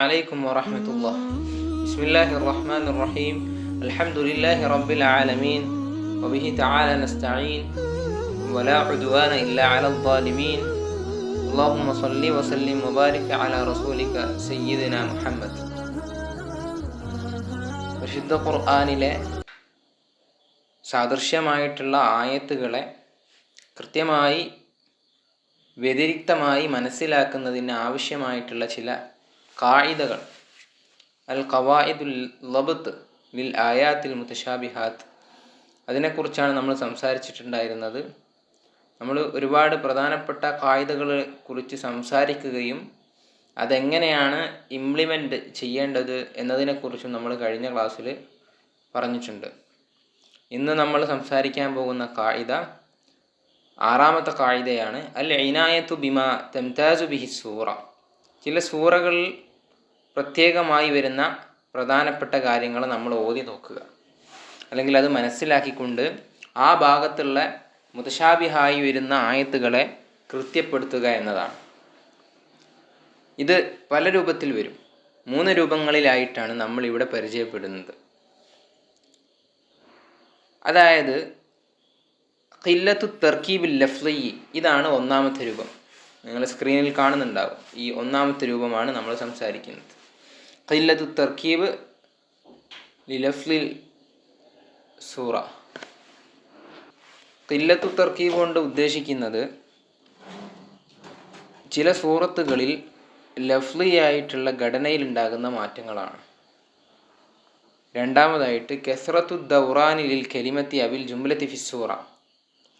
عليكم ورحمة الله بسم الله الرحمن الرحيم الحمد لله رب العالمين وبه تعالى نستعين ولا عدوان إلا على الظالمين اللهم صل وسلم وبارك على رسولك سيدنا محمد വിശുദ്ധ ഖുർആാനിലെ സാദൃശ്യമായിട്ടുള്ള ആയത്തുകളെ കൃത്യമായി വ്യതിരിക്തമായി മനസ്സിലാക്കുന്നതിന് ആവശ്യമായിട്ടുള്ള ചില കായികകൾ അൽ ഖവായിദുൽ ലബത്ത് ലിൽ ആയാത്തിൽ മുത്തശാബിഹാത്ത് അതിനെക്കുറിച്ചാണ് നമ്മൾ സംസാരിച്ചിട്ടുണ്ടായിരുന്നത്. നമ്മൾ ഒരുപാട് പ്രധാനപ്പെട്ട കായികകളെ കുറിച്ച് സംസാരിക്കുകയും അതെങ്ങനെയാണ് ഇംപ്ലിമെന്റ് ചെയ്യേണ്ടത് എന്നതിനെക്കുറിച്ചും നമ്മൾ കഴിഞ്ഞ ക്ലാസ്സിൽ പറഞ്ഞിട്ടുണ്ട്. ഇന്ന് നമ്മൾ സംസാരിക്കാൻ പോകുന്ന കായിക ആറാമത്തെ കായികയാണ് അൽ ഇനായത്തു ബിമ തെംതാജു ബിഹി സൂറ. ചില സൂറകളിൽ പ്രത്യേകമായി വരുന്ന പ്രധാനപ്പെട്ട കാര്യങ്ങൾ നമ്മൾ ഓതി നോക്കുക. അല്ലെങ്കിൽ അത് മനസ്സിലാക്കിക്കൊണ്ട് ആ ഭാഗത്തുള്ള മുതശാബിഹായി വരുന്ന ആയത്തുകളെ കൃത്യപ്പെടുത്തുക എന്നതാണ്. ഇത് പല രൂപത്തിൽ വരും. മൂന്ന് രൂപങ്ങളിലായിട്ടാണ് നമ്മൾ ഇവിടെ പരിചയപ്പെടുന്നത്. അതായത് ഖില്ലത്തു തർക്കീബിൽ ലഫ്ലി ഇതാണ് ഒന്നാമത്തെ രൂപം. നിങ്ങൾ സ്ക്രീനിൽ കാണുന്നുണ്ടാവും. ഈ ഒന്നാമത്തെ രൂപമാണ് നമ്മൾ സംസാരിക്കുന്നത്. ഖില്ലത്തു തർക്കീബ് ലിലഫ്ലിൽ സൂറ. ഖില്ലത്തു തർക്കീബ് കൊണ്ട് ഉദ്ദേശിക്കുന്നത് ചില സൂറത്തുകളിൽ ലഫ്ലി ലഫ്ലിയായിട്ടുള്ള ഘടനയിലുണ്ടാകുന്ന മാറ്റങ്ങളാണ്. രണ്ടാമതായിട്ട് കെസ്റത്തു ദൗറാനിലിൽ കെലിമത്തി അബിൽ ജുംലത്തി ഫിസൂറ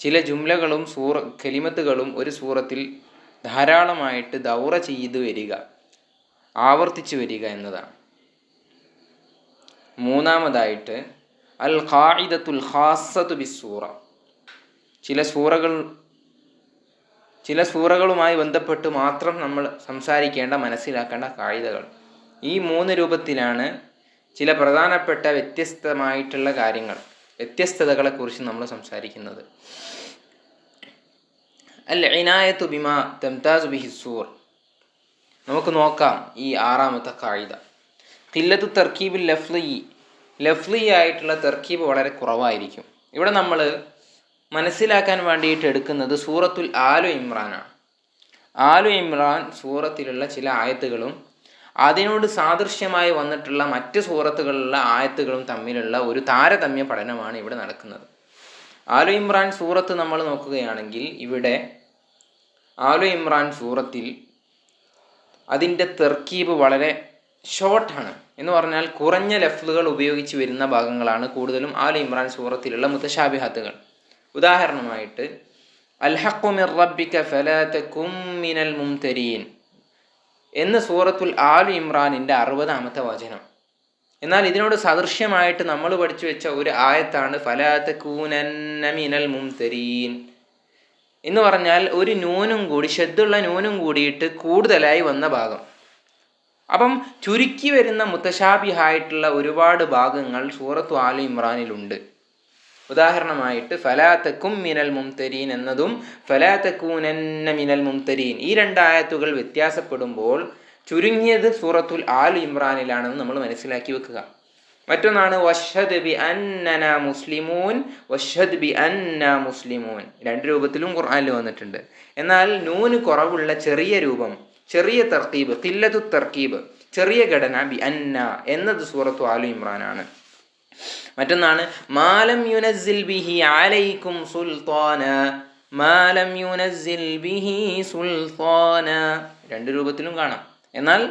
ചില ജുംലകളും സൂറ കെലിമത്തുകളും ഒരു സൂറത്തിൽ ധാരാളമായിട്ട് ദൗറ ചെയ്തു വരിക. ആവർത്തിച്ചു വരിക എന്നതാണ്. മൂന്നാമതായിട്ട് അൽ ഖായിദത്തുൽ ഖാസത്തു ബിസൂറ ചില സൂറകൾ ചില സൂറകളുമായി ബന്ധപ്പെട്ട് മാത്രം നമ്മൾ സംസാരിക്കേണ്ട മനസ്സിലാക്കേണ്ട കായികകൾ ഈ മൂന്ന് രൂപത്തിലാണ് ചില പ്രധാനപ്പെട്ട വ്യത്യസ്തമായിട്ടുള്ള കാര്യങ്ങൾ വ്യത്യസ്തതകളെക്കുറിച്ച് നമ്മൾ സംസാരിക്കുന്നത്. അൽ ഇനായത്തു ബിമാ തെംതാസ് ബിഹി സൂർ. നമുക്ക് നോക്കാം ഈ ആറാമത്തെ കായിത കില്ലത്ത് തർക്കീബിൽ ലഫ്ലി ലഫ്ലി ആയിട്ടുള്ള തർക്കീബ് വളരെ കുറവായിരിക്കും. ഇവിടെ നമ്മൾ മനസ്സിലാക്കാൻ വേണ്ടിയിട്ട് എടുക്കുന്നത് സൂറത്തുൽ ആലു ഇമ്രാനാണ്. ആലു ഇമ്രാൻ സൂറത്തിലുള്ള ചില ആയത്തുകളും അതിനോട് സാദൃശ്യമായി വന്നിട്ടുള്ള മറ്റ് സൂറത്തുകളിലുള്ള ആയത്തുകളും തമ്മിലുള്ള ഒരു താരതമ്യ പഠനമാണ് ഇവിടെ നടക്കുന്നത്. ആലു ഇമ്രാൻ സൂറത്ത് നമ്മൾ നോക്കുകയാണെങ്കിൽ ഇവിടെ ആലു ഇമ്രാൻ സൂറത്തിൽ അതിന്റെ തെർക്കീബ് വളരെ ഷോർട്ടാണ്. എന്ന് പറഞ്ഞാൽ കുറഞ്ഞ ലഫ്ലുകൾ ഉപയോഗിച്ച് വരുന്ന ഭാഗങ്ങളാണ് കൂടുതലും ആൽ ഇമ്രാൻ സൂറത്തിലുള്ള മുത്തശാബിഹാത്തുകൾ. ഉദാഹരണമായിട്ട് അൽഹഖുമിർ റബ്ബിക മിനൽ മുംതരീൻ എന്ന് സൂറത്തുൽ ആൽ ഇമ്രാനിന്റെ അറുപതാമത്തെ വചനം. എന്നാൽ ഇതിനോട് സദൃശ്യമായിട്ട് നമ്മൾ പഠിച്ചു വെച്ച ഒരു ആയത്താണ് ഫലാതകൂനന്ന മിനൽ മുംതരീൻ. എന്ന് പറഞ്ഞാൽ ഒരു നൂനും കൂടി ഷെദ്ദുള്ള നൂനും കൂടിയിട്ട് കൂടുതലായി വന്ന ഭാഗം. അപ്പം ചുരുക്കി വരുന്ന മുത്തശാബിഹായിട്ടുള്ള ഒരുപാട് ഭാഗങ്ങൾ സൂറത്തു ആലു ഇമ്രാനിലുണ്ട്. ഉദാഹരണമായിട്ട് ഫലാത്തക്കും മിനൽ മുംതരീൻ എന്നതും ഫലാത്തക്കൂനന്ന മിനൽ മുംതരീൻ. ഈ രണ്ടായത്തുകൾ വ്യത്യാസപ്പെടുമ്പോൾ ചുരുങ്ങിയത് സൂറത്തുൽ ആലു ഇമ്രാനിലാണെന്ന് നമ്മൾ മനസ്സിലാക്കി വെക്കുക. മറ്റൊന്നാണ് വഷദ് ബി അന്നന മുസ്ലിമൂൻ വഷദ് ബി അന്ന മുസ്ലിമൂൻ. രണ്ട് രൂപത്തിലും ഖുർആനിൽ വന്നിട്ടുണ്ട്. എന്നാൽ നൂന് കുറവുള്ള ചെറിയ രൂപം ചെറിയ തർക്കീബ് തില്ലതു തർക്കീബ് ചെറിയ ഘടന ബി അന്ന എന്നത് സൂറത്തു ആലു ഇമ്രാനാണ്. മറ്റൊന്നാണ് മാലം യുനസിൽ ബിഹി അലൈക്കും സുൽത്താന മാലം യുനസിൽ ബിഹി സുൽത്താന. രണ്ട് രൂപത്തിലും കാണാം. എന്നാൽ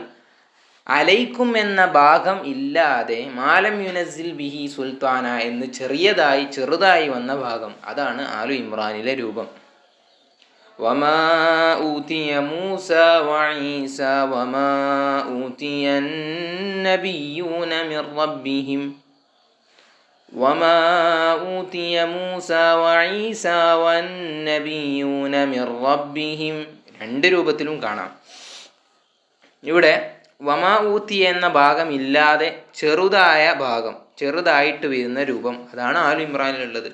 അലൈക്കും എന്ന ഭാഗം ഇല്ലാതെ മാലം യുനസിൽ ബിഹി സുൽത്താന എന്ന് ചെറിയതായി ചെറുതായി വന്ന ഭാഗം അതാണ് ആലു ഇമ്രാനിലെ രൂപം وما أوتي موسى وعيسى وما أوتي النبيون من ربهم وما أوتي موسى وعيسى والنبيون من ربهم രണ്ട് രൂപത്തിലും കാണാം ഇവിടെ വമാ ഊത്തി എന്ന ഭാഗം ഇല്ലാതെ ചെറുതായ ഭാഗം ചെറുതായിട്ട് വരുന്ന രൂപം. അതാണ് ആലു ഇമ്രാനിലുള്ളത്.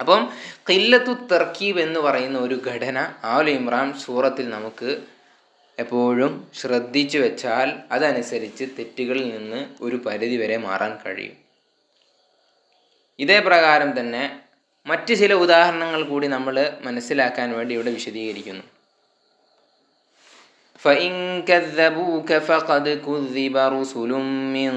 അപ്പം കില്ലത്തു തർക്കീബ് എന്ന് പറയുന്ന ഒരു ഘടന ആലു ഇമ്രാൻ സൂറത്തിൽ നമുക്ക് എപ്പോഴും ശ്രദ്ധിച്ചു വെച്ചാൽ അതനുസരിച്ച് തെറ്റുകളിൽ നിന്ന് ഒരു പരിധി വരെ മാറാൻ കഴിയും. ഇതേ പ്രകാരം തന്നെ മറ്റ് ചില ഉദാഹരണങ്ങൾ കൂടി നമ്മൾ മനസ്സിലാക്കാൻ വേണ്ടി ഇവിടെ വിശദീകരിക്കുന്നു. ഫഇൻ കദ്ദബൂക ഫഖദ് കുദ്ദിബ റുസുലും മിൻ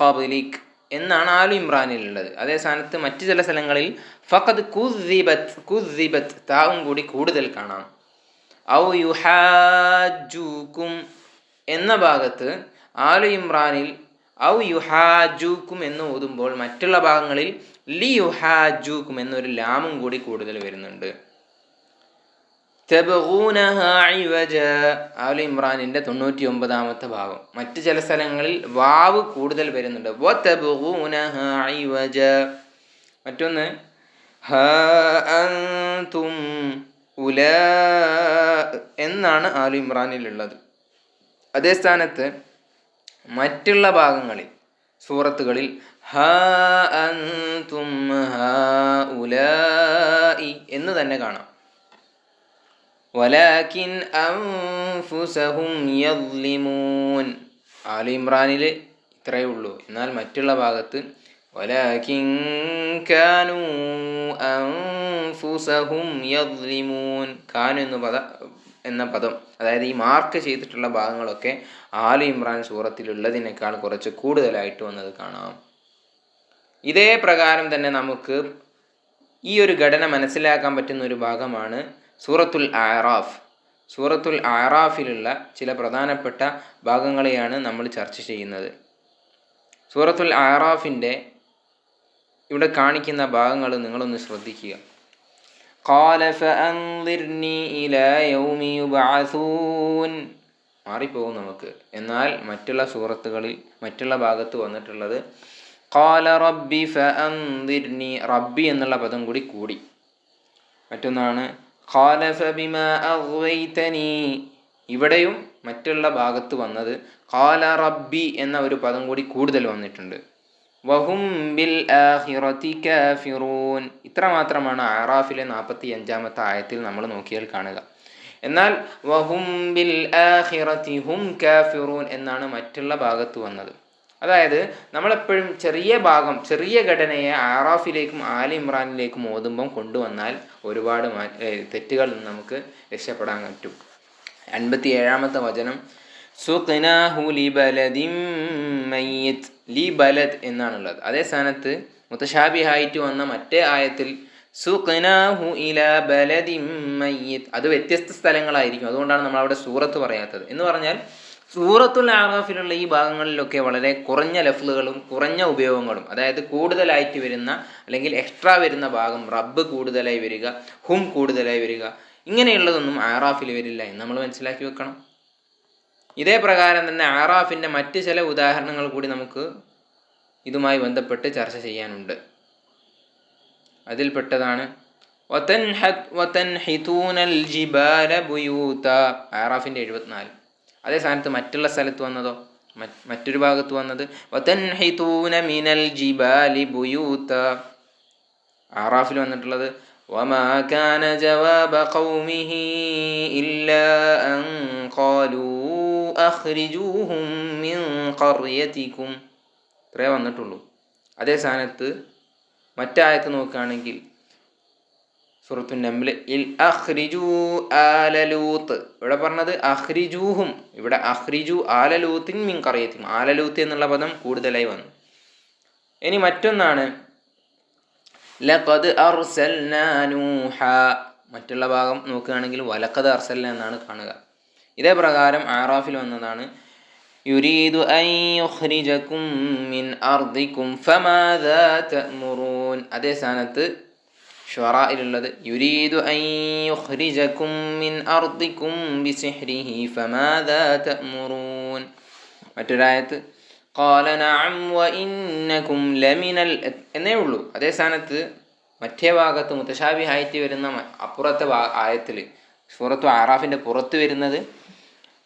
ഖബ്ലിക് എന്നാണ് ആലു ഇമ്രാനിലുള്ളത് അതേ സ്ഥാനത്ത് മറ്റു ചില സ്ഥലങ്ങളിൽ ഫഖദ് കുദ്ദിബത്ത് കുദ്ദിബത്ത് താവും കൂടി കൂടുതൽ കാണാം. ഔ യുഹാജൂക്കും എന്ന ഭാഗത്ത് ആലു ഇമ്രാനിൽ ഔ യുഹാജൂക്കും എന്ന് ഓതുമ്പോൾ മറ്റുള്ള ഭാഗങ്ങളിൽ ലി യുഹാജൂക്കും എന്നൊരു ലാമും കൂടി കൂടുതൽ വരുന്നുണ്ട്. ആലു ഇമ്രാനിന്റെ തൊണ്ണൂറ്റി ഒമ്പതാമത്തെ ഭാഗം. മറ്റു ചില സ്ഥലങ്ങളിൽ വാവ് കൂടുതൽ വരുന്നുണ്ട്. മറ്റൊന്ന് ഉല എന്നാണ് ആലു ഇമ്രാനിലുള്ളത്. അതേ സ്ഥാനത്ത് മറ്റുള്ള ഭാഗങ്ങളിൽ സൂറത്തുകളിൽ ഹ അൻതും ഹ ഉല എന്ന് തന്നെ കാണാം. വലാക്കിൻ അൻഫുസഹും യദ്ലിമൂൻ. ആലു ഇമ്രാനിൽ ഇത്രയേ ഉള്ളൂ. എന്നാൽ മറ്റുള്ള ഭാഗത്ത് എന്ന എന്ന പദം. അതായത് ഈ മാർക്ക് ചെയ്തിട്ടുള്ള ഭാഗങ്ങളൊക്കെ ആലു ഇമ്രാൻ സൂറത്തിലുള്ളതിനേക്കാൾ കുറച്ച് കൂടുതലായിട്ട് വന്നത് കാണാം. ഇതേ പ്രകാരം തന്നെ നമുക്ക് ഈ ഒരു ഘടന മനസ്സിലാക്കാൻ പറ്റുന്ന ഒരു ഭാഗമാണ് സൂറത്തുൽ ആറാഫ് സൂറത്തുൽ ആറാഫിലുള്ള ചില പ്രധാനപ്പെട്ട ഭാഗങ്ങളെയാണ് നമ്മൾ ചർച്ച ചെയ്യുന്നത് സൂറത്തുൽ ആറാഫിൻ്റെ ഇവിടെ കാണിക്കുന്ന ഭാഗങ്ങൾ നിങ്ങളൊന്ന് ശ്രദ്ധിക്കുക قال فأنظرني إلى يوم يبعثون മാറിപ്പോകും നമുക്ക് എന്നാൽ മറ്റുള്ള സൂറത്തുകളിൽ മറ്റുള്ള ഭാഗത്ത് വന്നിട്ടുള്ളത് കാല റബ്ബി ഫഅൻദിർനി റബ്ബി എന്നുള്ള പദം കൂടി കൂടി മറ്റൊന്നാണ് ഖാല ഫബിമ ഇവിടെയും മറ്റുള്ള ഭാഗത്ത് വന്നത് ഖാല റബ്ബി എന്ന ഒരു പദം കൂടി കൂടുതൽ വന്നിട്ടുണ്ട്. വഹും ബിൽ ആഖിറതി കാഫിറൂൻ. ഇത്ര മാത്രമാണ് ആറാഫിലെ നാൽപ്പത്തി അഞ്ചാമത്തെ ആയത്തിൽ നമ്മൾ നോക്കിയാൽ കാണുക. എന്നാൽ വഹും ബിൽ ഹും കാഫിറൂൻ എന്നാണ് മറ്റുള്ള ഭാഗത്ത് വന്നത്. അതായത് നമ്മളെപ്പോഴും ചെറിയ ഭാഗം ചെറിയ ഘടനയെ ആറാഫിലേക്കും ആലി ഇമ്രാനിലേക്കും ഓതുമ്പം കൊണ്ടുവന്നാൽ ഒരുപാട് തെറ്റുകൾ നിന്ന് നമുക്ക് രക്ഷപ്പെടാൻ പറ്റും. അൻപത്തി ഏഴാമത്തെ വചനം സുഖനാഹു ലിബലദിം മയ്യിത്ത് ലി ബലദ് എന്നാണുള്ളത്. അതേ സ്ഥാനത്ത് മുത്തശാബിഹായിട്ട് വന്ന മറ്റേ ആയത്തിൽ സുഖനാഹു ഇല ബലദിം മയ്യത്ത് അത് വ്യത്യസ്ത സ്ഥലങ്ങളായിരിക്കും. അതുകൊണ്ടാണ് നമ്മൾ അവിടെ സൂറത്ത് പറയാത്തത്. എന്ന് പറഞ്ഞാൽ സൂറത്തുൽ ആറാഫിലുള്ള ഈ ഭാഗങ്ങളിലൊക്കെ വളരെ കുറഞ്ഞ ലഫ്ലുകളും കുറഞ്ഞ ഉപയോഗങ്ങളും അതായത് കൂടുതലായിട്ട് വരുന്ന അല്ലെങ്കിൽ എക്സ്ട്രാ വരുന്ന ഭാഗം റബ്ബ് കൂടുതലായി വരിക ഹും കൂടുതലായി വരിക ഇങ്ങനെയുള്ളതൊന്നും ആറാഫിൽ വരില്ല എന്ന് നമ്മൾ മനസ്സിലാക്കി വെക്കണം. ഇതേ പ്രകാരം തന്നെ ആറാഫിന്റെ മറ്റ് ചില ഉദാഹരണങ്ങൾ കൂടി നമുക്ക് ഇതുമായി ബന്ധപ്പെട്ട് ചർച്ച ചെയ്യാനുണ്ട്. അതിൽപ്പെട്ടതാണ് ആറാഫിന്റെ എഴുപത്തിനാല്. അതേ സ്ഥാനത്ത് മറ്റുള്ള സ്ഥലത്ത് വന്നതോ മറ്റ് മറ്റൊരു ഭാഗത്ത് വന്നത് വതൻഹിതൂന മിനൽ ജിബാലി ബുയൂത ആറാഫിൽ വന്നിട്ടുള്ളത് وما كان جواب قومه إلا أن قالوا أخرجوهم من قريتكم ഇത്രേ വന്നിട്ടുള്ളൂ അതേ സ്ഥാനത്ത് മറ്റായത്ത് നോക്കുകയാണെങ്കിൽ സുഹൃത്തു നംൽ ഇൽ അഖ്രിജു ആലലൂത്ത് ഇവിടെ പറഞ്ഞത് അഹ്രിജൂഹും ഇവിടെ അഹ്രിജു ആലലൂത്തിൻ മിൻ കറിയത്തിൻ ആലലൂത്ത് എന്നുള്ള പദം കൂടുതലായി വന്നു. ഇനി മറ്റൊന്നാണ് ലഖദ് മറ്റുള്ള ഭാഗം നോക്കുകയാണെങ്കിൽ വലക്കത് അർസൽ എന്നാണ് കാണുക. ഇതേ പ്രകാരം ആറാഫിൽ വന്നതാണ് യുരീദു മിൻ അതേ സ്ഥാനത്ത് ഷുറായിലുള്ളത് യുരീദു അൻ യുഖ്രിജകും മിൻ അർദികും ബിസിഹ്രിഹി ഫമാദാ തഅ്മുറൂൻ മറ്റൊരായത്ത് قال نعم وإنكم لمن ال എന്നേ ഉള്ളൂ അതേ സ്ഥാനത്ത് മറ്റേ ഭാഗത്ത് മുത്തശാബിഹായിട്ട് വരുന്ന മ- അപ്പുറത്തെ ഭാ- ആയത്തിൽ സൂറത്തു ആറാഫിൻ്റെ പുറത്ത് വരുന്നത്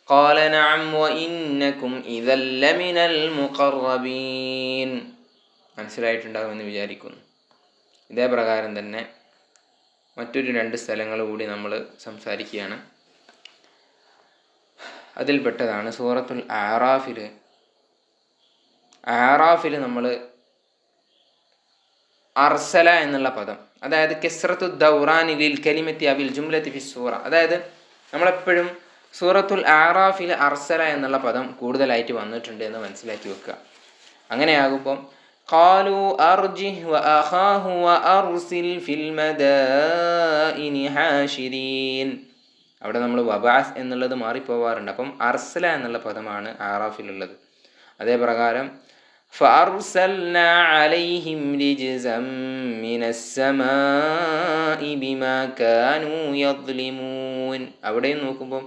قال نعم وإنكم إذا لمن المقربين മനസ്സിലായിട്ടുണ്ടാകുമെന്ന് വിചാരിക്കുന്നു ഇതേ പ്രകാരം തന്നെ മറ്റൊരു രണ്ട് സ്ഥലങ്ങൾ കൂടി നമ്മൾ സംസാരിക്കുകയാണ്. അതിൽപ്പെട്ടതാണ് സൂറത്തുൽ ആറാഫിൽ. ആറാഫിൽ നമ്മൾ അർസല എന്നുള്ള പദം അതായത് കെസ്രത്തു ദൗറാനിലിൽ കലിമത്തി അബിൽ ജുംലത്തി ഫി സൂറ. അതായത് നമ്മളെപ്പോഴും സൂറത്തുൽ ആറാഫിൽ അർസല എന്നുള്ള പദം കൂടുതലായിട്ട് വന്നിട്ടുണ്ട് എന്ന് മനസ്സിലാക്കി വെക്കുക. അങ്ങനെയാകുമ്പം قالوا أرجه وأخاه وأرسل في المدائن حاشرين അവിടെ നമ്മൾ വബാസ് എന്നുള്ളത് മാറിപ്പോവാറുണ്ട് അപ്പം അർസല എന്നുള്ള പദമാണ് ആറാഫിലുള്ളത് അതേ പ്രകാരം فأرسلنا عليهم رجزا من السماء بما كانوا يظلمون അവിടെയും നോക്കുമ്പോൾ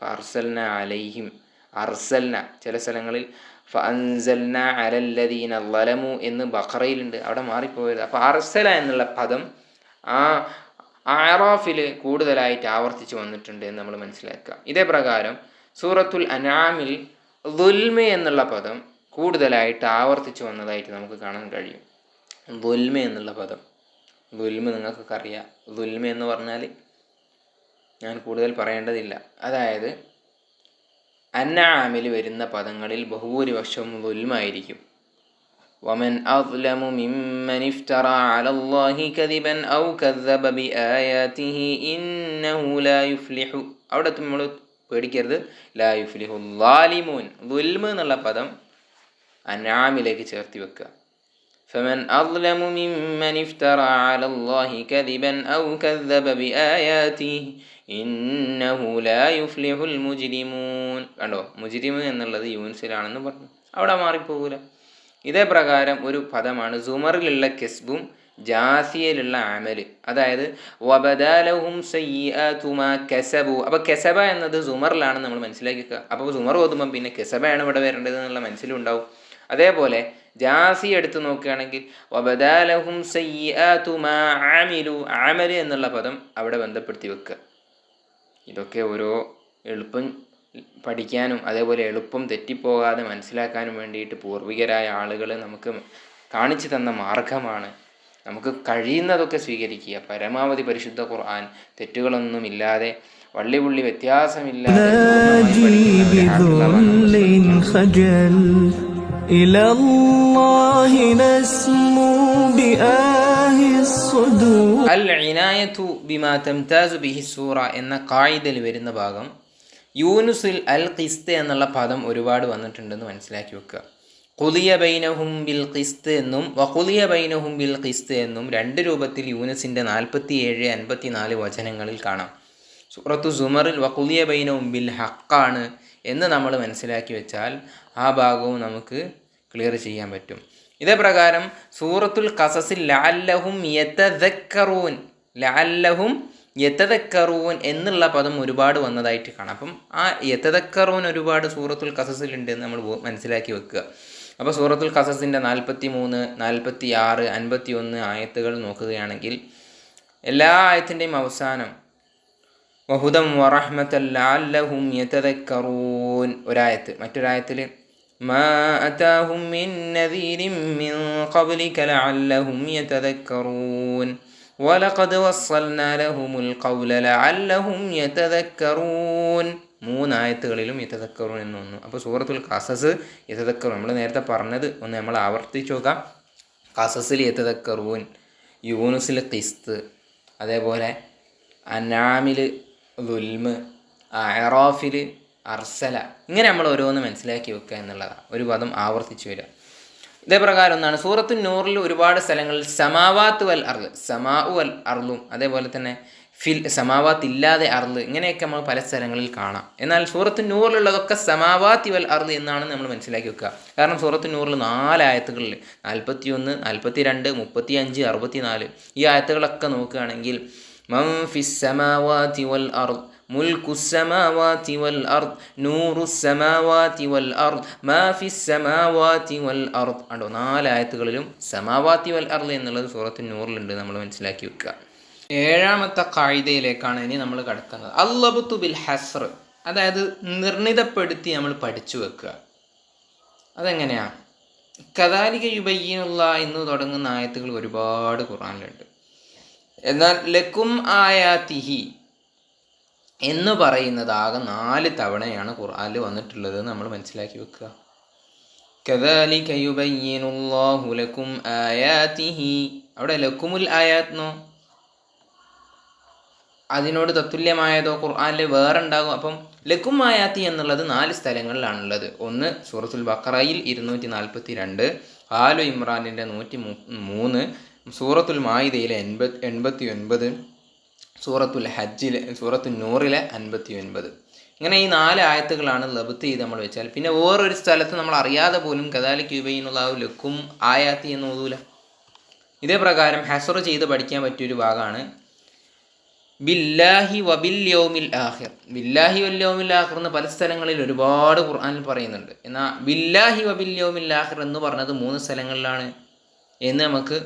ഫർസൽന അലൈഹിം അർസൽന ചില സ്ഥലങ്ങളിൽ ഫഅൻസൽന അലല്ലദീന ലലമു എന്ന് ബഖറയിലുണ്ട്. അവിടെ മാറിപ്പോയത്. അപ്പോൾ അർസല എന്നുള്ള പദം ആ ആറാഫിൽ കൂടുതലായിട്ട് ആവർത്തിച്ച് വന്നിട്ടുണ്ട് എന്ന് നമ്മൾ മനസ്സിലാക്കുക. ഇതേ പ്രകാരം സൂറത്തുൽ അനാമിൽ ദുൽമ എന്നുള്ള പദം കൂടുതലായിട്ട് ആവർത്തിച്ച് വന്നതായിട്ട് നമുക്ക് കാണാൻ കഴിയും. ദുൽമ എന്നുള്ള പദം. ദുൽമ നിങ്ങൾക്കൊക്കെ അറിയാം. ദുൽമ എന്ന് പറഞ്ഞാൽ ഞാൻ കൂടുതൽ പറയേണ്ടതില്ല. അതായത് അന്നാമിൽ വരുന്ന പദങ്ങളിൽ ബഹുഭൂരിപക്ഷവും ദുൽമായിരിക്കും ومن أظلم ممن افترى على الله كذبا أو كذب بآياته إنه لا يفلح അവിടെ നമ്മൾ പേടിക്കരുത് ലാ യുഫ്ലിഹു ലാലിമൂൻ ദുൽമ എന്നുള്ള പദം അനാമിലേക്ക് ചേർത്തി വെക്കുക فمن أظلم ممن افترى على الله كذبا أو كذب بآياته ഇന്നഹു ലാ യുഫ്ലിഹുൽ മുജിരിമൂൻ. കണ്ടോ? മുജിരിമ് എന്നുള്ളത് യൂൻസിലാണെന്ന് പറഞ്ഞു. അവിടെ മാറിപ്പോകൂല. ഇതേ പ്രകാരം ഒരു പദമാണ് സുമറിലുള്ള കെസ്ബും ജാസിയയിലുള്ള ആമൽ അതായത് വബദാലഹും സയ്യാതുമാ കെസബു. അപ്പോൾ കെസബ എന്നത് സുമറിലാണ് നമ്മൾ മനസ്സിലാക്കിക്കുക അപ്പോൾ സുമർ ഓതുമ്പം പിന്നെ കെസബയാണ് ഇവിടെ വരേണ്ടത് എന്നുള്ള മനസ്സിലുണ്ടാവും. അതേപോലെ ജാസി എടുത്ത് നോക്കുകയാണെങ്കിൽ വബദാലഹും സയ്യാതുമാ ആമിലു ആമൽ എന്നുള്ള പദം അവിടെ ബന്ധപ്പെടുത്തി വെക്കുക. ഇതൊക്കെ ഓരോ എളുപ്പം പഠിക്കാനും അതേപോലെ എളുപ്പം തെറ്റിപ്പോകാതെ മനസ്സിലാക്കാനും വേണ്ടിയിട്ട് പൂർവികരായ ആളുകൾ നമുക്ക് കാണിച്ചു തന്ന മാർഗമാണ്. നമുക്ക് കഴിയുന്നതൊക്കെ സ്വീകരിക്കുക. പരമാവധി പരിശുദ്ധ ഖുർആൻ തെറ്റുകളൊന്നുമില്ലാതെ വള്ളിപുള്ളി വ്യത്യാസമില്ലാതെ അൽ ബിമാ തംതാസു ബിഹി സൂറ എന്ന കായിതയിൽ വരുന്ന ഭാഗം യൂനുസിൽ അൽ ഖിസ്ത് എന്നുള്ള പദം ഒരുപാട് വന്നിട്ടുണ്ടെന്ന് മനസ്സിലാക്കി വെക്കുക. കുലിയ ബൈനഹും ബിൽ ഖിസ്ത് എന്നും വഖുലിയ ബൈനഹും ബിൽ ഖിസ്ത് എന്നും രണ്ട് രൂപത്തിൽ യൂനുസിന്റെ നാൽപ്പത്തി ഏഴ് അൻപത്തി നാല് വചനങ്ങളിൽ കാണാം. സൂറത്തു സുമറിൽ വഖുലിയ ബൈനഹും ബിൽ ഹക്കാണ് എന്ന് നമ്മൾ മനസ്സിലാക്കി വെച്ചാൽ ആ ഭാഗവും നമുക്ക് ക്ലിയർ ചെയ്യാൻ പറ്റും. ഇതേ പ്രകാരം സൂറത്തുൽ കസസിൽ ലാല്ലഹും യതദക്കറൂൻ ലാല്ലഹും യതദക്കറൂൻ എന്നുള്ള പദം ഒരുപാട് വന്നതായിട്ട് കാണാം. അപ്പം ആ യതദക്കറൂൻ ഒരുപാട് സൂറത്തുൽ കസസിലുണ്ട് എന്ന് നമ്മൾ മനസ്സിലാക്കി വെക്കുക. അപ്പോൾ സൂറത്തുൽ കസസിന്റെ നാൽപ്പത്തി മൂന്ന് നാൽപ്പത്തി ആറ് അൻപത്തി ഒന്ന് ആയത്തുകൾ നോക്കുകയാണെങ്കിൽ എല്ലാ ആയത്തിന്റെയും അവസാനം വഹുദം വറഹ്മത്തല്ലാല്ലഹും യതദക്കറൂൻ ഒരായത്ത് മറ്റൊരായത്തിൽ ما أتاهم من نذير من قبلك لعلهم يتذكرون ولقد وصلنا لهم القول لعلهم يتذكرون മൂന്നായത്തുകളിലും യഥതക്കറുൻ എന്ന് വന്നു അപ്പോൾ സൂറത്തുൽ കസസ് യഥതക്കറു നമ്മൾ നേരത്തെ പറഞ്ഞത് ഒന്ന് നമ്മൾ ആവർത്തിച്ച് നോക്കാം കസസിൽ യഥതക്കറൂൻ യൂനുസിൽ കിസ്ത് അതേപോലെ അനാമിൽ ദുൽമ് അയറാഫിൽ അർസല. ഇങ്ങനെ നമ്മൾ ഓരോന്ന് മനസ്സിലാക്കി വെക്കുക എന്നുള്ളതാണ് ഒരു പദം ആവർത്തിച്ചു വരിക. ഇതേ പ്രകാരം ഒന്നാണ് സൂറത്തു നൂറിൽ ഒരുപാട് സ്ഥലങ്ങളിൽ സമാവാത്ത് വൽ അർൾ സമാഉ വൽ അർളും അതേപോലെ തന്നെ ഫിൽ സമാവാത്ത് ഇല്ലാതെ അർൾ ഇങ്ങനെയൊക്കെ നമ്മൾ പല സ്ഥലങ്ങളിൽ കാണാം. എന്നാൽ സൂറത്തു നൂറിലുള്ളതൊക്കെ സമാവാത്തി വൽ അർൾ എന്നാണ് നമ്മൾ മനസ്സിലാക്കി വെക്കുക. കാരണം സൂറത്തു നൂറിൽ നാലായത്തുകളിൽ നാൽപ്പത്തി ഒന്ന് നാൽപ്പത്തി രണ്ട് മുപ്പത്തി അഞ്ച് അറുപത്തി നാല് ഈ ആയത്തുകളൊക്കെ നോക്കുകയാണെങ്കിൽ മം ഫിസ് സമാവാത്തി വൽ ملك السماوات والأرض نور السماوات والأرض ما في السماوات والأرض അണ്ടോ നാല് ആയത്തുകളിലും സമാവാത്തി വൽ അർദ് എന്നുള്ളത് സൂറത്ത് നൂറിലുണ്ട് നമ്മൾ മനസ്സിലാക്കി വെക്കുക ഏഴാമത്തെ കായികയിലേക്കാണ് ഇനി നമ്മൾ കടക്കുന്നത് അല്ലബുത്തു ബിൽ ഹസ്ർ അതായത് നിർണിതപ്പെടുത്തി നമ്മൾ പഠിച്ചു വെക്കുക അതെങ്ങനെയാണ് കദാലിക യുബയ്യനുള്ള എന്ന് തുടങ്ങുന്ന ആയത്തുകൾ ഒരുപാട് ഖുറാനിലുണ്ട് എന്നാൽ ലക്കും ആയാത്തിഹി എന്ന് പറയുന്നത് ആകെ നാല് തവണയാണ് ഖുർആനിൽ വന്നിട്ടുള്ളത് എന്ന് നമ്മൾ മനസ്സിലാക്കി വെക്കുക كذلك يبين الله لكم آياته അവിടെ ലക്കുമുൽ ആയാത്ത് എന്നോ അതിനോട് തത്തുല്യമായതോ ഖുർആനിൽ വേറെ ഉണ്ടാകും അപ്പം ലക്കും ആയാത്തി എന്നുള്ളത് നാല് സ്ഥലങ്ങളിലാണുള്ളത് ഒന്ന് സൂറത്തുൽ ബക്കറയിൽ ഇരുന്നൂറ്റി നാൽപ്പത്തി രണ്ട് ആലു ഇമ്രാനിൻ്റെ നൂറ്റി മൂ- മൂന്ന് സൂറത്തുൽ മായിദയിലെ എൺപത് എൺപത്തി ഒൻപത് സൂറത്തുൽ ഹജ്ജിലെ സൂറത്തു നൂറിലെ അൻപത്തി ഒൻപത് ഇങ്ങനെ ഈ നാല് ആയത്തുകളാണ് ലബത്ത് ചെയ്ത് നമ്മൾ വെച്ചാൽ പിന്നെ വേറൊരു സ്ഥലത്ത് നമ്മൾ അറിയാതെ പോലും കദാലിക്ക് ആ ലക്കും ആയാത്തി എന്ന് ഓതൂല. ഇതേ പ്രകാരം ഹസർ ചെയ്ത് പഠിക്കാൻ പറ്റിയൊരു ഭാഗമാണ്. ബില്ലാഹി വബിൽ യോമിൽ ആഹിർ ബില്ലാഹി വൽ യോമിൽ ആഹിർ എന്ന് പല സ്ഥലങ്ങളിൽ ഒരുപാട് ഖുർആാനിൽ പറയുന്നുണ്ട്. എന്നാൽ ബില്ലാഹി വബിൽ യോമിൽ ആഹിർ എന്ന് പറഞ്ഞത് മൂന്ന് സ്ഥലങ്ങളിലാണ് എന്ന് നമുക്ക്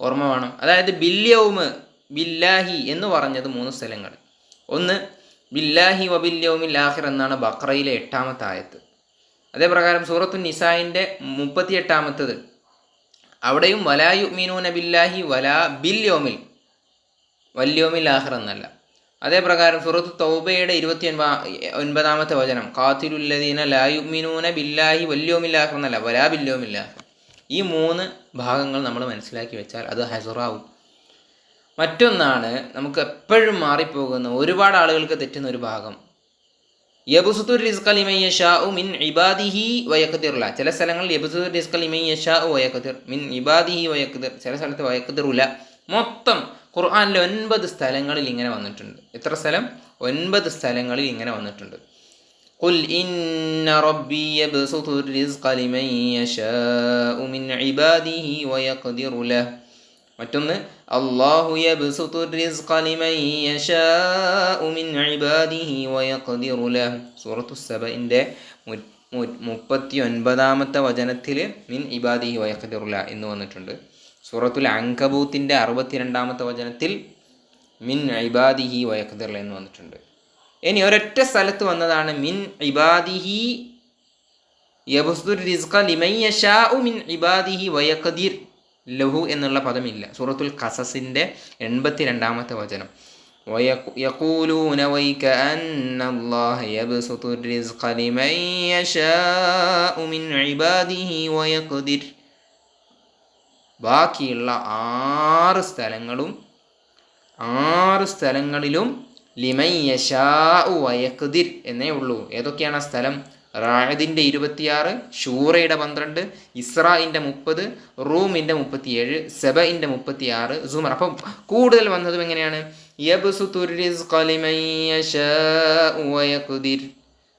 ഓർമ്മ വേണം. അതായത് ബില്യൗമ് ബില്ലാഹി എന്ന് പറഞ്ഞത് മൂന്ന് സ്ഥലങ്ങൾ. ഒന്ന് ബില്ലാഹി വബിൽ യോമിൽ ആഹിർ എന്നാണ് ബക്രയിലെ എട്ടാമത്തെ ആയത്ത്. അതേപ്രകാരം സൂറത്തു നിസായിന്റെ മുപ്പത്തി എട്ടാമത്തത് അവിടെയും വലായു മീനൂന ബില്ലാഹി വലാ ബില്യോമിൽ യോമിൽ വല്യോമിൽ ആഹിർ എന്നല്ല. അതേപ്രകാരം സൂറത്ത് തൗബയുടെ ഇരുപത്തി ഒൻപ ഒൻപതാമത്തെ വചനം കാത്തിരുല്ലദീന ലായു മീനൂന ബില്ലാഹി വല്യോമിൽ ആഹിർ എന്നല്ല വലാ ബില്യോമിൽ ആഹിർ ഈ മൂന്ന് ഭാഗങ്ങൾ നമ്മൾ മനസ്സിലാക്കി വെച്ചാൽ അത് ഹസുറാവും. മറ്റൊന്നാണ് നമുക്ക് എപ്പോഴും മാറിപ്പോകുന്ന ഒരുപാട് ആളുകൾക്ക് തെറ്റുന്ന ഒരു ഭാഗം യബുസുത്തുർ റിസ്കൽ ഇമയ്യഷാഉ മിൻ ഇബാദിഹി വയക്കതിറുല ചില സ്ഥലങ്ങളിൽ യബുസുത്തുർ റിസ്കൽ ഇമയ്യഷാഉ വയക്കതിർ മിൻ ഇബാദിഹി വയക്കതിർ ചില സ്ഥലത്ത് വയക്കതിറുല മൊത്തം ഖുർആനിലെ ഒൻപത് സ്ഥലങ്ങളിൽ ഇങ്ങനെ വന്നിട്ടുണ്ട് എത്ര സ്ഥലം ഒൻപത് സ്ഥലങ്ങളിൽ ഇങ്ങനെ വന്നിട്ടുണ്ട് قل إن ربي يبسط الرزق لمن يشاء من عباده ويقدر له മറ്റൊന്ന് അള്ളാഹു യബ്സുതു റിസ്ഖ ലിമൻ യശാഉ മിൻ ഇബാദിഹി വയഖ്ദിറു ലഹ്. സൂറത്തു സബഇന്റെ മുപ്പത്തി ഒൻപതാമത്തെ വചനത്തിൽ മിൻ ഇബാദിഹി വയഖ്ദിറു ലഹ് എന്ന് വന്നിട്ടുണ്ട്. സൂറത്തുൽ അങ്കബൂത്തിന്റെ അറുപത്തിരണ്ടാമത്തെ വചനത്തിൽ മിൻ ഇബാദിഹി വയഖ്ദിർ ലഹ് എന്ന് വന്നിട്ടുണ്ട്. ഇനി ഒരൊറ്റ സ്ഥലത്ത് വന്നതാണ് മിൻ ഇബാദിഹി യബുസ്തുർ റിസ്ഖ ലിമൻ യശാഉ മിൻ ഇബാദിഹി വയഖ്ദിർ. ലഹു എന്നുള്ള പദമില്ല സൂറത്തുൽ ഖസസിൻ്റെ എൺപത്തി രണ്ടാമത്തെ വചനം ويق- يقولون ويكأن الله يبسط الرزق لمن يشاء من عباده ويقدر ബാക്കിയുള്ള ആറ് സ്ഥലങ്ങളും ആറ് സ്ഥലങ്ങളിലും ലിമൈ യശാ വയക്കുതിർ എന്നേ ഉള്ളൂ ഏതൊക്കെയാണ് ആ സ്ഥലം റായദിന്റെ ഇരുപത്തിയാറ് ഷൂറയുടെ പന്ത്രണ്ട് ഇസ്രായിന്റെ മുപ്പത് റൂമിന്റെ മുപ്പത്തിയേഴ് സെബയിന്റെ മുപ്പത്തിയാറ് സുമർ. അപ്പം കൂടുതൽ വന്നതും എങ്ങനെയാണ്?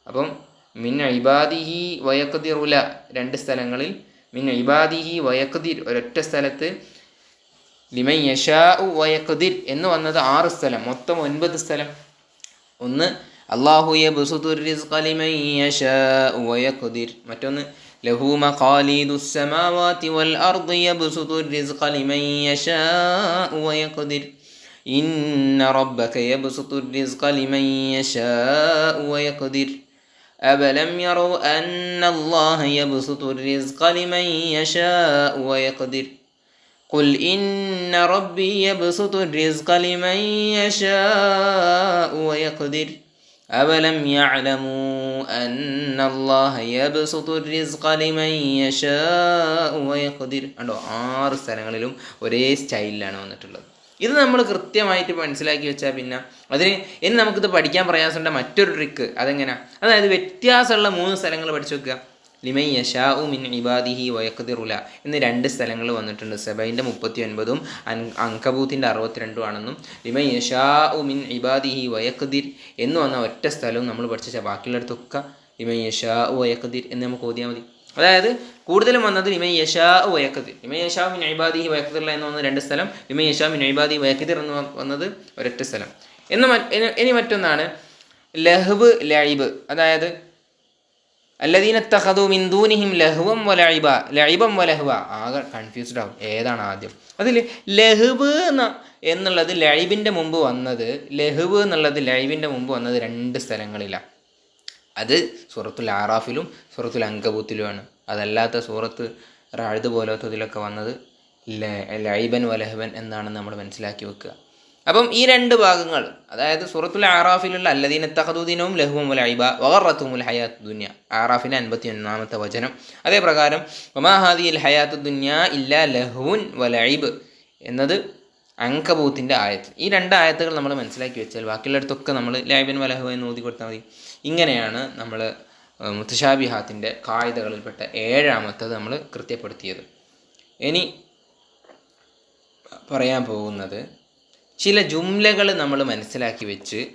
അപ്പം മിൻ ഇബാദിഹി വയഖ്ദിറുല രണ്ട് സ്ഥലങ്ങളിൽ. മിൻ ഇബാദിഹി വയക്കുതിർ ഒരൊറ്റ സ്ഥലത്ത്. ലിമൻ യശാഉ വയക്കുതിർ എന്ന് വന്നത് ആറ് സ്ഥലം. മൊത്തം ഒൻപത് സ്ഥലം. ഒന്ന് അള്ളാഹു യബ്സുത്തുർ റിസ്ഖ ലിമൻ യശാഉ വയഖ്ദിർ മറ്റൊന്ന് ലഹു മഖാലീദുസ് സമാവാതി വൽ അർദ് യബ്സുത്തുർ റിസ്ഖ ലിമൻ യശാഉ വയഖ്ദിർ ഇന്ന റബ്ബക യബ്സുത്തുർ റിസ്ഖ ലിമൻ യശാഉ വയഖ്ദിർ أبلم يروا أن الله يبسط الرزق لمن يشاء ويقدر قل إن ربي يبسط الرزق لمن يشاء ويقدر أولم يعلموا أن الله يبسط الرزق لمن يشاء ويقدر ഉണ്ടോ ആറ് സ്ഥലങ്ങളിലും ഒരേ സ്റ്റൈലിലാണ് വന്നിട്ടുള്ളത് ഇത് നമ്മൾ കൃത്യമായിട്ട് മനസ്സിലാക്കി വെച്ചാൽ പിന്നെ അതിന് ഇനി നമുക്കിത് പഠിക്കാൻ പ്രയാസമുണ്ട് മറ്റൊരു ട്രിക്ക് അതെങ്ങനെ അതായത് വ്യത്യാസമുള്ള മൂന്ന് സ്ഥലങ്ങൾ പഠിച്ചു വെക്കുക ലിമൈ യഷാഉ മിൻ ഇബാദിഹി വയക്കുതിറുല എന്ന് രണ്ട് സ്ഥലങ്ങൾ വന്നിട്ടുണ്ട്. സെബൈന്റെ മുപ്പത്തി ഒൻപതും അങ്കബൂത്തിന്റെ അറുപത്തിരണ്ടും ആണെന്നും ലിമൈ യഷാഉ മിൻ ഇബാദിഹി വയക്കതിർ എന്ന് വന്ന ഒറ്റ സ്ഥലവും നമ്മൾ പഠിച്ച ബാക്കിയുള്ളിടത്തൊക്കെ ലിമൈ യഷാഉ വയക്കതിർ എന്ന് നമുക്ക് ഓതിയാൽ മതി. അതായത് കൂടുതലും വന്നത് ഇമ യഷാ വയക്കതിർ ഇമ യഷാ മിൻ ഇബാദിഹി വയക്കതിർ എന്ന് വന്ന രണ്ട് സ്ഥലം ഇമ യഷാ മിൻ ഇബാദി വയക്കതിർ എന്ന് വന്നത് ഒരൊറ്റ സ്ഥലം. എന്ന് ഇനി മറ്റൊന്നാണ് ലഹബ് ലൈബ്. അതായത് അല്ലദീന തഹദു മിൻ ദൂനിഹിം ലഹ്വം വലൈബ ലൈബം വലഹുവ ആകെ കൺഫ്യൂസ്ഡ് ആവും. ഏതാണ് ആദ്യം? അതിൽ ലഹുബ് എന്ന എന്നുള്ളത് ലൈബിന്റെ മുമ്പ് വന്നത് ലഹുബ് എന്നുള്ളത് ലൈബിന്റെ മുമ്പ് വന്നത് രണ്ട് സ്ഥലങ്ങളിലാണ് അത് സൂറത്തുൽ ആറാഫിലും സൂറത്തുൽ അങ്കബൂത്തിലുമാണ് അതല്ലാത്ത സൂറത്ത് റാഴുത് പോലത്തതിലൊക്കെ വന്നത് ലൈബൻ വലഹബൻ എന്നാണ് നമ്മൾ മനസ്സിലാക്കി വെക്കുക. അപ്പം ഈ രണ്ട് ഭാഗങ്ങൾ അതായത് സൂറത്തുൽ ആറാഫിലുള്ള അല്ലദീന തഹദുദ്ദീനവും ലഹുവും ലൈബ വഗറത്തുമുൽ ഹയാത്ത് ദുന്യ. ആറാഫിന്റെ അൻപത്തി ഒന്നാമത്തെ വചനം അതേപ്രകാരം ഒമാഹാദി അൽ ഹയാത്ത് ദുന്യ ഇല്ല ലഹുൻ വലൈബ് എന്നത് അങ്കബൂത്തിന്റെ ആയത്ത്. ഈ രണ്ട് ആയത്തുകൾ നമ്മൾ മനസ്സിലാക്കി വെച്ചാൽ ബാക്കിയുള്ളിടത്തൊക്കെ നമ്മൾ ലൈബിൻ വലഹു എന്ന് ഊതി കൊടുത്താൽ മതി. ഇങ്ങനെയാണ് നമ്മൾ മുത്തശാബിഹാത്തിന്റെ കായികകളിൽപ്പെട്ട ഏഴാമത്തത് നമ്മൾ കൃത്യപ്പെടുത്തിയത്. ഇനി പറയാൻ പോകുന്നത് ചില ജുംലകൾ നമ്മൾ മനസ്സിലാക്കി വെച്ച്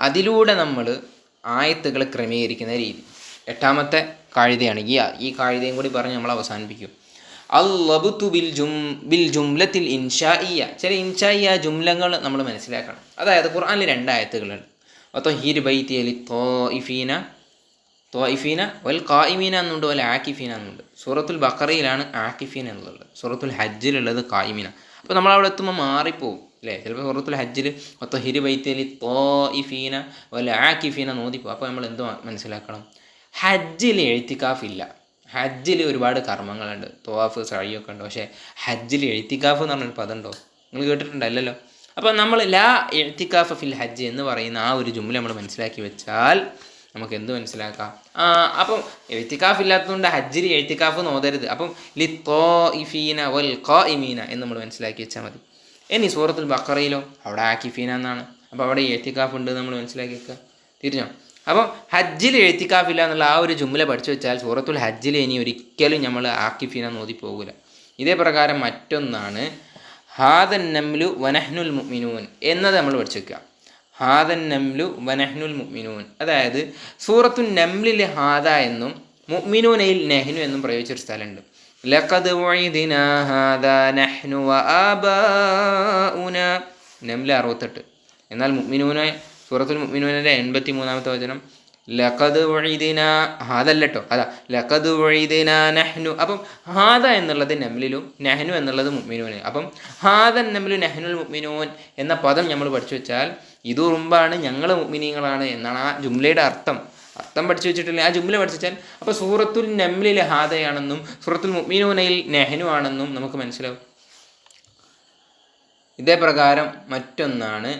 അതിലൂടെ നമ്മൾ ആയത്തുകൾ ക്രമീകരിക്കുന്ന രീതി. എട്ടാമത്തെ കാഴ്ചയാണ് ഈ ഈ കാഴ്ചയും കൂടി പറഞ്ഞ് നമ്മൾ അവസാനിപ്പിക്കും. അല്ലബുത്തു ബിൽ ജും ബിൽ ജുംലത്തിൽ ഇൻഷായിയ ചില ഇൻഷായിയ ജുംലങ്ങൾ നമ്മൾ മനസ്സിലാക്കണം. അതായത് ഖുർആാനിൽ രണ്ടായത്തുകളുണ്ട്. അപ്പോൾ ഹീർ ബൈത്തി അലി തോഇഫീന തോയിഫീന വൽ കായിമീന എന്നുണ്ട് വൽ ആക്കിഫീന എന്നുണ്ട്. സൂറത്തുൽ ബക്കറയിലാണ് ആക്കിഫീന എന്നുള്ളത്. സൂറത്തുൽ ഹജ്ജിലുള്ളത് കായിമീന അപ്പോൾ നമ്മൾ അവിടെ എത്തുമ്പോൾ മാറിപ്പോവും. അല്ലേ ചിലപ്പോൾ സുഹൃത്തുൽ ഹജ്ജിൽ മൊത്തം ഹിരി ബൈത്തലി തോയിഫീന വൽ ആക്കിഫീന നോദിപ്പോൾ അപ്പോൾ നമ്മൾ എന്തോ മനസ്സിലാക്കണം? ഹജ്ജിൽ എഴുത്തിക്കാഫില്ല ഹജ്ജിൽ ഒരുപാട് കർമ്മങ്ങളുണ്ട്. തോവാഫ് സഴിയൊക്കെ ഉണ്ട്. പക്ഷേ ഹജ്ജിൽ എഴുത്തിക്കാഫ് എന്ന് പറഞ്ഞൊരു പദമുണ്ടോ? നിങ്ങൾ കേട്ടിട്ടുണ്ടല്ലോ അപ്പോൾ നമ്മൾ ലാ എഴുത്തിക്കാഫ് ഫിൽ ഹജ്ജ് എന്ന് പറയുന്ന ആ ഒരു ജുമ്മിൽ നമ്മൾ മനസ്സിലാക്കി വെച്ചാൽ നമുക്ക് എന്ത് മനസ്സിലാക്കാം? അപ്പം എഴുത്തിക്കാഫ് ഇല്ലാത്തതുകൊണ്ട് ഹജ്ജിൽ എഴുത്തിക്കാഫ് നോതരുത് അപ്പം ലി തോ ഇഫീന വൽ ഖ ഇമീന എന്ന് നമ്മൾ മനസ്സിലാക്കി വെച്ചാൽ മതി. ഇനി സൂറത്തുൽ ബക്കറയിലോ അവിടെ ആക്കിഫീന എന്നാണ്. അപ്പോൾ അവിടെ എഴുത്തിക്കാഫ് ഉണ്ട് നമ്മൾ മനസ്സിലാക്കി വെക്കുക തിരിഞ്ഞോ? അപ്പോൾ ഹജ്ജിൽ എഴുത്തിക്കാഫില്ല എന്നുള്ള ആ ഒരു ജുമ്മില പഠിച്ചു വെച്ചാൽ സൂറത്തുൽ ഹജ്ജിൽ ഇനി ഒരിക്കലും നമ്മൾ ആക്കിഫീന നോതി പോകില്ല ഇതേ പ്രകാരം മറ്റൊന്നാണ് ഹാദൻ നംലു വനഹ്നുൽ മുഅ്മിനൂൻ എന്നത് നമ്മൾ പഠിച്ചു വെക്കുക. ഹാദൻ നംലു വനഹ്നുൽ മുഅ്മിനൂൻ. അതായത് സൂറത്തു നംലിൽ ഹാദ എന്നും മുഅ്മിനൂനയിൽ നെഹ്നു എന്നും പ്രയോഗിച്ചൊരു സ്ഥലമുണ്ട്. ലഖദ് وعدنا ഹാദാ നഹ്നു وآباؤنا നംല അറുപത്തെട്ട്. എന്നാൽ മുഅ്മിനൂന സൂറത്തുൽ മുഅ്മിനൂനിലെ എൺപത്തി മൂന്നാമത്തെ വചനം ലഖദ് വഇദിന ഹാദല്ലട്ടോ. അതാ ലഖദ് വഇദിന നഹ്നു. അപ്പം ഹാദ എന്നുള്ളത് നംലിലും നഹ്നു എന്നുള്ളത് മുഅ്മിനൂന്. അപ്പം ഹാദൻ നംലു നഹ്നുൽ മുഅ്മിനൂൻ എന്ന പദം നമ്മൾ പഠിച്ചു വെച്ചാൽ ഇത് ഉറുമ്പാണ് ഞങ്ങൾ മുഅ്മിനീങ്ങളാണ് എന്നാണ് ആ ജുംലയുടെ അർത്ഥം. അർത്ഥം പഠിച്ചു വെച്ചിട്ടില്ല? ആ ജുംല പഠിച്ചു വെച്ചാൽ അപ്പോൾ സൂറത്തുൽ നംലിൽ ഹാദയാണെന്നും സൂറത്തുൽ മുഅ്മിനൂനയിൽ നെഹ്നു ആണെന്നും നമുക്ക് മനസ്സിലാവും. ഇതേ പ്രകാരം മറ്റൊന്നാണ്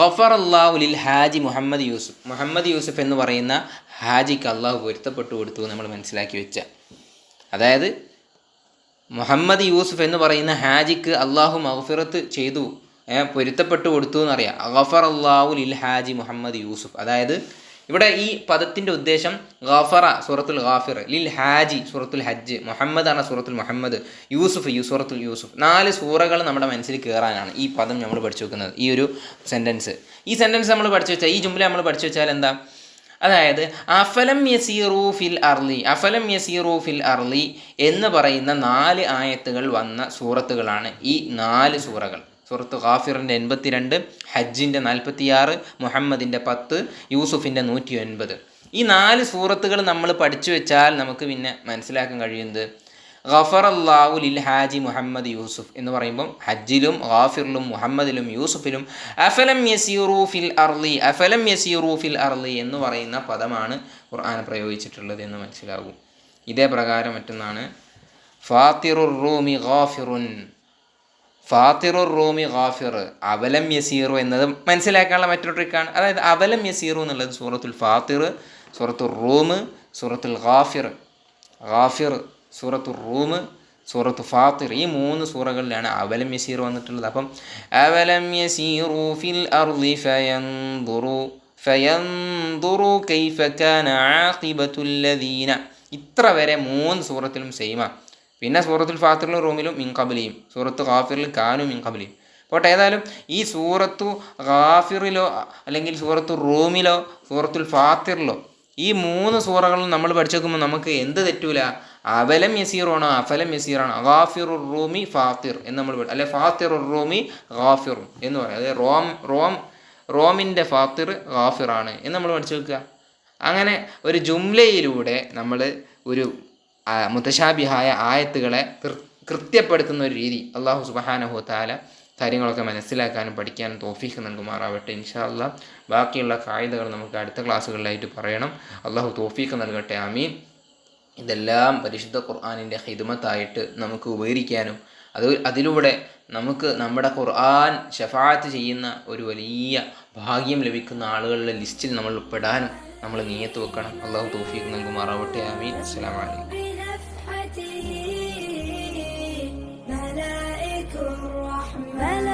ഗഫർ അള്ളാഹു ലിൽ ഹാജി മുഹമ്മദ് യൂസുഫ്. മുഹമ്മദ് യൂസുഫ് എന്ന് പറയുന്ന ഹാജിക്ക് അള്ളാഹു പൊരുത്തപ്പെട്ടു കൊടുത്തു നമ്മൾ മനസ്സിലാക്കി വെച്ച. അതായത് മുഹമ്മദ് യൂസുഫ് എന്ന് പറയുന്ന ഹാജിക്ക് അള്ളാഹു മഹഫിറത്ത് ചെയ്തു പൊരുത്തപ്പെട്ടു കൊടുത്തു എന്നറിയാം. ഗഫർ അള്ളാഹു ലിൽ ഹാജി മുഹമ്മദ് യൂസുഫ്. അതായത് ഇവിടെ ഈ പദത്തിന്റെ ഉദ്ദേശം ഗാഫറ സൂറത്തുൽ ഗാഫിർ ലിൽ ഹാജി സൂറത്തുൽ ഹജ്ജ് മുഹമ്മദ് ആണ് സൂറത്തുൽ മുഹമ്മദ് യൂസുഫ് യു സൂറത്തുൽ യൂസുഫ്. നാല് സൂറകൾ നമ്മുടെ മനസ്സിൽ കയറാനാണ് ഈ പദം നമ്മൾ പഠിച്ചു വെക്കുന്നത് ഈ ഒരു സെന്റൻസ് ഈ സെന്റൻസ് നമ്മൾ പഠിച്ചു വെച്ചാൽ ഈ ജുംല നമ്മൾ പഠിച്ചു വെച്ചാൽ എന്താ? അതായത് അഫലം യസീറൂ ഫിൽ അർലി അഫലം യസീറൂ ഫിൽ അർലി എന്ന് പറയുന്ന നാല് ആയത്തുകൾ വന്ന സൂറത്തുകളാണ് ഈ നാല് സൂറകൾ. സൂറത്ത് ഖാഫിറിന്റെ എൺപത്തിരണ്ട് ഹജ്ജിന്റെ നാൽപ്പത്തിയാറ് മുഹമ്മദിന്റെ പത്ത് യൂസുഫിന്റെ നൂറ്റി ഒൻപത് ഈ നാല് സൂറത്തുകൾ നമ്മൾ പഠിച്ചു വെച്ചാൽ നമുക്ക് പിന്നെ മനസ്സിലാക്കാൻ കഴിയുന്നത് ഖഫർ അള്ളാഹു ലിൽ ഹാജി മുഹമ്മദ് യൂസുഫ് എന്ന് പറയുമ്പം ഹജ്ജിലും ഖാഫിറിലും മുഹമ്മദിലും യൂസുഫിലും അഫലം യസീറു ഫിൽ അർലി അഫലം യസീറു ഫിൽ അർലി എന്ന് പറയുന്ന പദമാണ് ഖുർആൻ പ്രയോഗിച്ചിട്ടുള്ളത് എന്ന് മനസ്സിലാകും. ഇതേ പ്രകാരം മറ്റൊന്നാണ് ഫാത്തിറുർ റൂമി ഗാഫിറുൻ. ഫാത്തിറുർ റൂമി ഗാഫിർ. അവലം യസീറു എന്നത് മനസ്സിലാക്കാനുള്ള മറ്റൊരു ട്രിക്കാണ്. അതായത് അവലം യസീറു എന്നുള്ളത് സൂറത്തുൽ ഫാത്തിർ സൂറത്തുൽ റൂം സൂറത്തുൽ ഗാഫിർ. ഗാഫിർ സൂറത്തുൽ റൂം സൂറത്ത് ഫാത്തിർ ഈ മൂന്ന് സൂറകളിലാണ് അവലം യസീർ വന്നിട്ടുള്ളത്. അപ്പം അവലം യസീറു ഫിൽ അർളി ഫയൻദുറു ഫയൻദുറു കൈഫ കാന ആഖിബത്തുൽ ലദീന. ഇത്ര വരെ മൂന്ന് സൂറത്തിലും സെയിമാണ് പിന്നെ സൂറത്തുൽ ഫാത്തിറിലും റൂമിലും മിൻകബലിയും സൂറത്ത് ഖാഫിറിൽ കാനും മിൻകബലിയും പോട്ടെ ഏതായാലും ഈ സൂറത്തു ഖാഫിറിലോ അല്ലെങ്കിൽ സൂറത്തു റൂമിലോ സൂറത്തുൽ ഫാത്തിറിലോ ഈ മൂന്ന് സൂറകളും നമ്മൾ പഠിച്ചു നോക്കുമ്പോൾ നമുക്ക് എന്ത് തെറ്റൂല? അവലം യസീറാണോ അഫലം യസീറാണോ? ഖാഫിറു റൂമി ഫാത്തിർ എന്ന് നമ്മൾ അല്ലെ ഫാത്തിറു റൂമി ഗാഫിർ എന്ന് പറയും. അതായത് റോം റോം റോമിന്റെ ഫാത്തിർ ഗാഫിറാണ് എന്ന് നമ്മൾ പഠിച്ചു വെക്കുക അങ്ങനെ ഒരു ജുംലയിലൂടെ നമ്മൾ ഒരു മുത്തശാബിഹായ ആയത്തുകളെ കൃത്യപ്പെടുത്തുന്ന ഒരു രീതി അള്ളാഹു സുബഹാനഹു താല കാര്യങ്ങളൊക്കെ മനസ്സിലാക്കാനും പഠിക്കാനും തോഫീക്ക് നൽകുമാറാവട്ടെ ഇൻഷാല്ല ബാക്കിയുള്ള കായികകൾ നമുക്ക് അടുത്ത ക്ലാസ്സുകളിലായിട്ട് പറയണം. അള്ളാഹു തോഫീക്ക് നൽകട്ടെ ആമീൻ. ഇതെല്ലാം പരിശുദ്ധ ഖുർആാനിന്റെ ഹിദ്മത്തായിട്ട് നമുക്ക് ഉപകരിക്കാനും അത് അതിലൂടെ നമുക്ക് നമ്മുടെ ഖുർആൻ ഷഫാത്ത് ചെയ്യുന്ന ഒരു വലിയ ഭാഗ്യം ലഭിക്കുന്ന ആളുകളുടെ ലിസ്റ്റിൽ നമ്മൾ പെടാനും നമ്മൾ നീയത്ത് വെക്കണം. അള്ളാഹു തൗഫീഖ് നൽകുമാറാവട്ടെ ആമീൻ. അസ്സലാമു അലൈക്കും